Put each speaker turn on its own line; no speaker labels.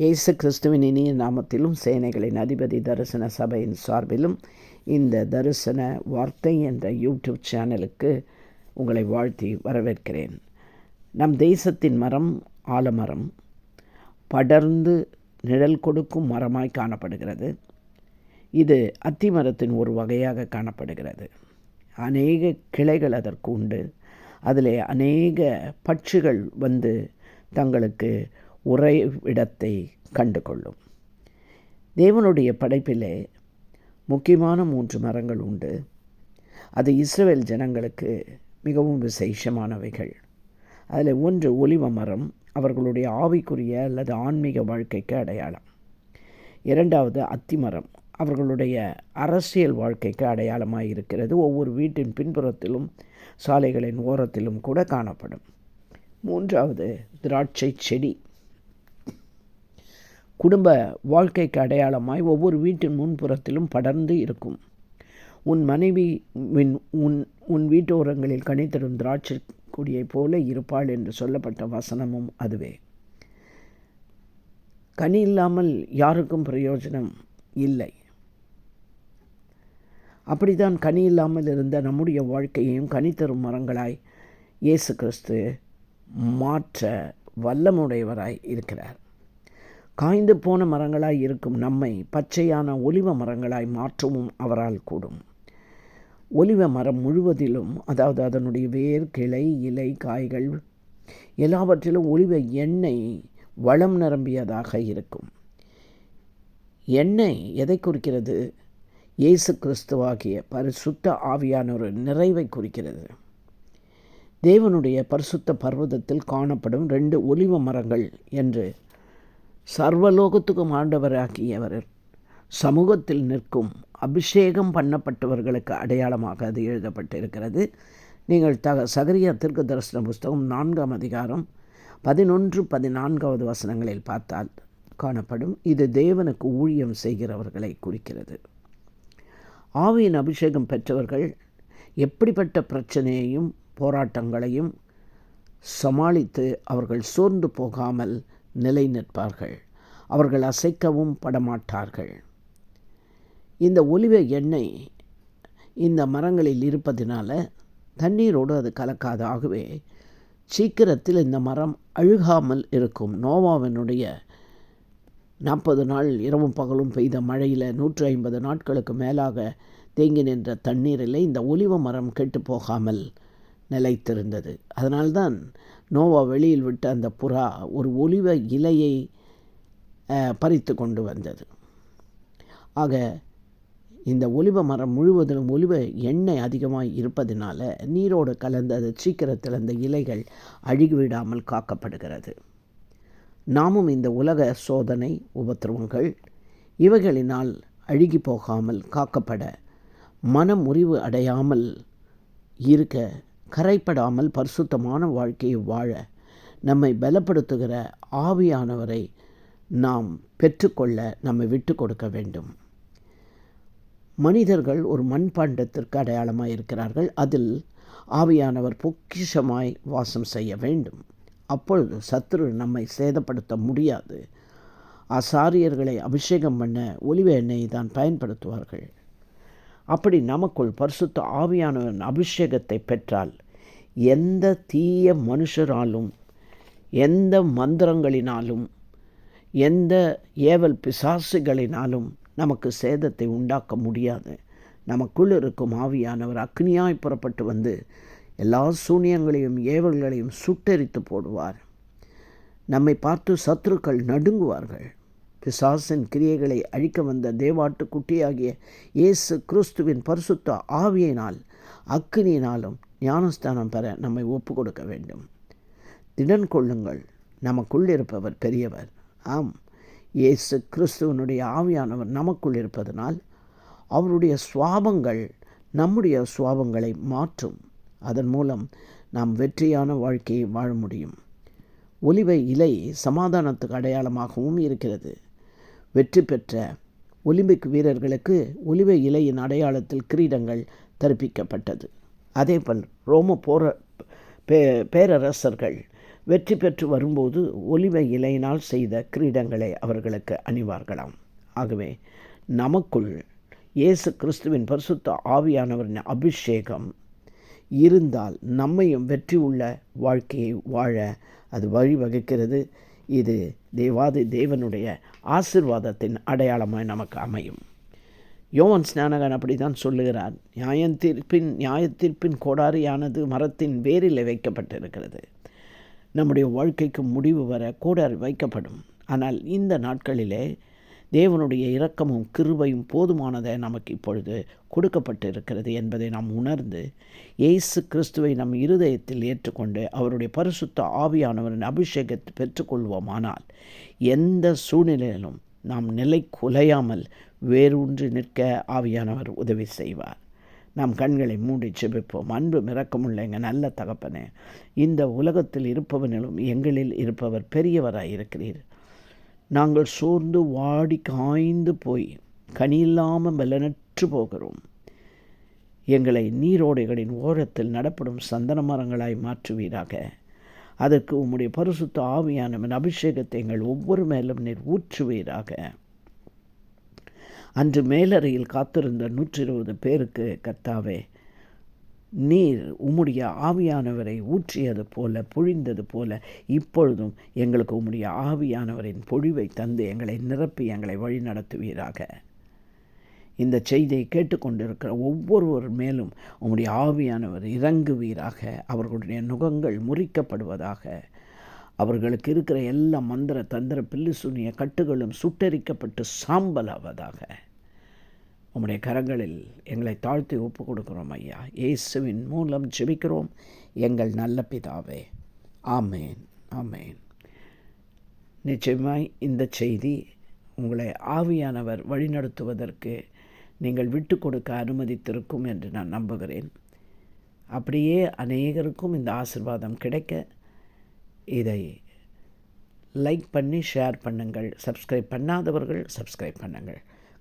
இயேசு கிறிஸ்துவின் இனிய நாமத்திலும் சேனைகளின் அதிபதி தரிசன சபையின் சார்பிலும் இந்த தரிசன வார்த்தை என்ற யூடியூப் சேனலுக்கு உங்களை வாழ்த்தி வரவேற்கிறேன். நம் தேசத்தின் மரம் ஆலமரம். படர்ந்து நிழல் கொடுக்கும் மரமாய் காணப்படுகிறது. இது அத்தி மரத்தின் ஒரு வகையாக காணப்படுகிறது. அநேக கிளைகள் அதற்கு உண்டு. அதிலே அநேக பட்சிகள் வந்து தங்களுக்கு உறைவிடத்தை கண்டு கொள்ளும் தேவனுடைய படைப்பிலே முக்கியமான மூன்று மரங்கள் உண்டு. அது இஸ்ரேல் ஜனங்களுக்கு மிகவும் விசேஷமானவைகள். அதில் ஒன்று ஒலிவ மரம் அவர்களுடைய ஆவிக்குரிய அல்லது ஆன்மீக வாழ்க்கைக்கு அடையாளம். இரண்டாவது அத்திமரம் அவர்களுடைய அரசியல் வாழ்க்கைக்கு அடையாளமாக இருக்கிறது ஒவ்வொரு வீட்டின் பின்புறத்திலும் சாலைகளின் ஓரத்திலும் கூட காணப்படும். மூன்றாவது திராட்சை செடி குடும்ப வாழ்க்கைக்கு அடையாளமாய் ஒவ்வொரு வீட்டின் முன்புறத்திலும் படர்ந்து இருக்கும். உன் மனைவி உன் உன் உன் வீட்டோரங்களில் கனித்தரும் திராட்சை கொடியைப் போல இருப்பாள் என்று சொல்லப்பட்ட வசனமும் அதுவே. கனி இல்லாமல் யாருக்கும் பிரயோஜனம் இல்லை. அப்படித்தான் கனி இல்லாமல் இருந்த நம்முடைய வாழ்க்கையையும் கனி தரும் மரங்களாய் இயேசு கிறிஸ்து மாற்ற வல்லமுடையவராய் இருக்கிறார். காய்ந்து போன மரங்களாய் இருக்கும் நம்மை பச்சையான ஒலிவ மரங்களாய் மாற்றவும் அவரால் கூடும். ஒலிவ மரம் முழுவதிலும் அதாவது அதனுடைய வேர் கிளை இலை காய்கள் எல்லாவற்றிலும் ஒலிவ எண்ணெய் வளம் நிரம்பியதாக இருக்கும். எண்ணெய் எதை குறிக்கிறது? இயேசு கிறிஸ்துவாகிய பரிசுத்த ஆவியான ஒரு நிறைவை குறிக்கிறது. தேவனுடைய பரிசுத்த பர்வதத்தில் காணப்படும் ரெண்டு ஒலிவ மரங்கள் என்று சர்வலோகத்துக்கும் ஆண்டவராகியவர் சமூகத்தில் நிற்கும் அபிஷேகம் பண்ணப்பட்டவர்களுக்கு அடையாளமாக அது எழுதப்பட்டிருக்கிறது. நீங்கள் தக சகரியா திருக்கு தரிசன புஸ்தகம் நான்காம் அதிகாரம் பதினொன்று பதினான்காவது வசனங்களில் பார்த்தால் காணப்படும். இது தேவனுக்கு ஊழியம் செய்கிறவர்களை குறிக்கிறது. ஆவியின் அபிஷேகம் பெற்றவர்கள் எப்படிப்பட்ட பிரச்சனையையும் போராட்டங்களையும் சமாளித்து அவர்கள் சோர்ந்து போகாமல் நிலை நிற்பார்கள் அவர்கள் அசைக்கவும் படமாட்டார்கள். இந்த ஒலிவ எண்ணெய் இந்த மரங்களில் இருப்பதினால தண்ணீரோடு அது கலக்காது. ஆகவே சீக்கிரத்தில் இந்த மரம் அழுகாமல் இருக்கும். நோவாவினுடைய நாற்பது நாள் இரவும் பகலும் பெய்த மழையில் நூற்றி ஐம்பது நாட்களுக்கு மேலாக தேங்கி நின்ற தண்ணீரில் இந்த ஒலிவ மரம் கெட்டு போகாமல் நிலைத்திருந்தது. அதனால்தான் நோவா வெளியில் விட்ட அந்த புறா ஒரு ஒலிவ இலையை பறித்து கொண்டு வந்தது. ஆக இந்த ஒலிவ மரம் முழுவதிலும் ஒலிவ எண்ணெய் அதிகமாக இருப்பதனால நீரோடு கலந்து அது சீக்கிரத்தில் அந்த இலைகள் அழுகிவிடாமல் காக்கப்படுகிறது. நாமும் இந்த உலக சோதனை உபத்திரவங்கள் இவைகளினால் அழுகி போகாமல் காக்கப்பட மன முறிவு அடையாமல் இருக்க கரைப்படாமல் பரிசுத்தமான வாழ்க்கையை வாழ நம்மை பலப்படுத்துகிற ஆவியானவரை நாம் பெற்றுக்கொள்ள நம்மை விட்டு கொடுக்க வேண்டும். மனிதர்கள் ஒரு மண்பாண்டத்திற்கு அடையாளமாக இருக்கிறார்கள். அதில் ஆவியானவர் பொக்கிஷமாய் வாசம் செய்ய வேண்டும். அப்பொழுது சத்ரு நம்மை சேதப்படுத்த முடியாது. ஆசாரியர்களை அபிஷேகம் பண்ண ஒலிவ எண்ணெயை தான் பயன்படுத்துவார்கள். அப்படி நமக்குள் பரிசுத்த ஆவியானவன் அபிஷேகத்தை பெற்றால் எந்த தீய மனுஷராலும் எந்த மந்திரங்களினாலும் எந்த ஏவல் பிசாசுகளினாலும் நமக்கு சேதத்தை உண்டாக்க முடியாது. நமக்குள் இருக்கும் ஆவியானவர் அக்னியாய் புறப்பட்டு வந்து எல்லா சூனியங்களையும் ஏவல்களையும் சுட்டெரித்து போடுவார். நம்மை பார்த்து சத்துருக்கள் நடுங்குவார்கள். பிசாசின் கிரியைகளை அழிக்க வந்த தேவாட்டு குட்டியாகிய இயேசு கிறிஸ்துவின் பரிசுத்த ஆவியினால் அக்னியினாலும் ஞானஸ்தானம் பெற நம்மை ஒப்பு கொடுக்க வேண்டும். திடன் கொள்ளுங்கள். நமக்குள் இருப்பவர் பெரியவர். ஆம். இயேசு கிறிஸ்துவனுடைய ஆவியானவர் நமக்குள் இருப்பதனால் அவருடைய சுவாபங்கள் நம்முடைய சுவாபங்களை மாற்றும். அதன் மூலம் நாம் வெற்றியான வாழ்க்கையை வாழ முடியும். ஒலிவை இலை சமாதானத்துக்கு அடையாளமாகவும் இருக்கிறது. வெற்றி பெற்ற ஒலிம்பிக் வீரர்களுக்கு ஒலிவ இலையின் அடையாளத்தில் கிரீடங்கள் தரிப்பிக்கப்பட்டது. அதேபோல் ரோம போர பே பேரரசர்கள் வெற்றி பெற்று வரும்போது ஒலிவ இலையினால் செய்த கிரீடங்களை அவர்களுக்கு அணிவார்களாம். ஆகவே நமக்குள் இயேசு கிறிஸ்துவின் பரிசுத்த ஆவியானவரின் அபிஷேகம் இருந்தால் நம்மையும் வெற்றி உள்ள வாழ்க்கையை வாழ அது வழிவகுக்கிறது. இது தேவாதி தேவனுடைய ஆசிர்வாதத்தின் அடையாளமாய் நமக்கு அமையும். யோவன் ஸ்நானகன் அப்படி தான் சொல்லுகிறார் நியாயத்தீர்ப்பின் நியாயத்தீர்ப்பின் கோடாரியானது மரத்தின் வேரில் வைக்கப்பட்டிருக்கிறது. நம்முடைய வாழ்க்கைக்கு முடிவு வர கோடாரி வைக்கப்படும். ஆனால் இந்த நாட்களிலே தேவனுடைய இரக்கமும் கிருபையும் போதுமானதை நமக்கு இப்பொழுது கொடுக்கப்பட்டு இருக்கிறது என்பதை நாம் உணர்ந்து இயேசு கிறிஸ்துவை நம் இருதயத்தில் ஏற்றுக்கொண்டு அவருடைய பரிசுத்த ஆவியானவரின் அபிஷேகத்தை பெற்றுக்கொள்வோமானால் எந்த சூழ்நிலையிலும் நாம் நிலை குலையாமல் வேரூன்றி நிற்க ஆவியானவர் உதவி செய்வார். நாம் கண்களை மூடி செபிப்போம் அன்பு மிறக்கமுள்ள எங்கள் நல்ல தகப்பனே இந்த உலகத்தில் இருப்பவனிலும் எங்களில் இருப்பவர் பெரியவராக இருக்கிறீர் நாங்கள் சோர்ந்து வாடி காய்ந்து போய் கனியில்லாமல் பலனற்று போகிறோம். எங்களை நீரோடைகளின் ஓரத்தில் நடப்படும் சந்தன மரங்களாய் மாற்றுவீராக. அதற்கு உம்முடைய பரிசுத்த ஆவியானவன் அபிஷேகத்தை எங்கள் ஒவ்வொரு மேலும் நீர் ஊற்றுவீராக. அன்று மேலறையில் காத்திருந்த நூற்றி இருபது பேருக்கு கர்த்தாவே நீர் உம்முடைய ஆவியானவரை ஊற்றியது போல பொழிந்தது போல இப்பொழுதும் எங்களுக்கு உம்முடைய ஆவியானவரின் பொழிவை தந்து எங்களை நிரப்பி எங்களை வழி நடத்துவீராக. இந்த செய்தியை கேட்டுக்கொண்டிருக்கிற ஒவ்வொருவர் மேலும் உம்முடைய ஆவியானவர் இறங்குவீராக. அவர்களுடைய நுகங்கள் முறிக்கப்படுவதாக. அவர்களுக்கு இருக்கிற எல்லா மந்திர தந்திர பில்லு சுனிய கட்டுகளும் சுட்டரிக்கப்பட்டு சாம்பலாவதாக. உம்முடைய கரங்களில் எங்களை தாழ்த்தி ஒப்பு கொடுக்குறோம் ஐயா. இயேசுவின் மூலம் ஜெபிக்கிறோம். எங்கள் நல்ல பிதாவே. ஆமேன். ஆமேன். நிச்சயமாய் இந்த செய்தி உங்களை ஆவியானவர் வழிநடத்துவதற்கு நீங்கள் விட்டு கொடுக்க அனுமதித்திருக்கும் என்று நான் நம்புகிறேன். அப்படியே அநேகருக்கும் இந்த ஆசிர்வாதம் கிடைக்க இதை லைக் பண்ணி ஷேர் பண்ணுங்கள். சப்ஸ்கிரைப் பண்ணாதவர்கள் சப்ஸ்கிரைப் பண்ணுங்கள்.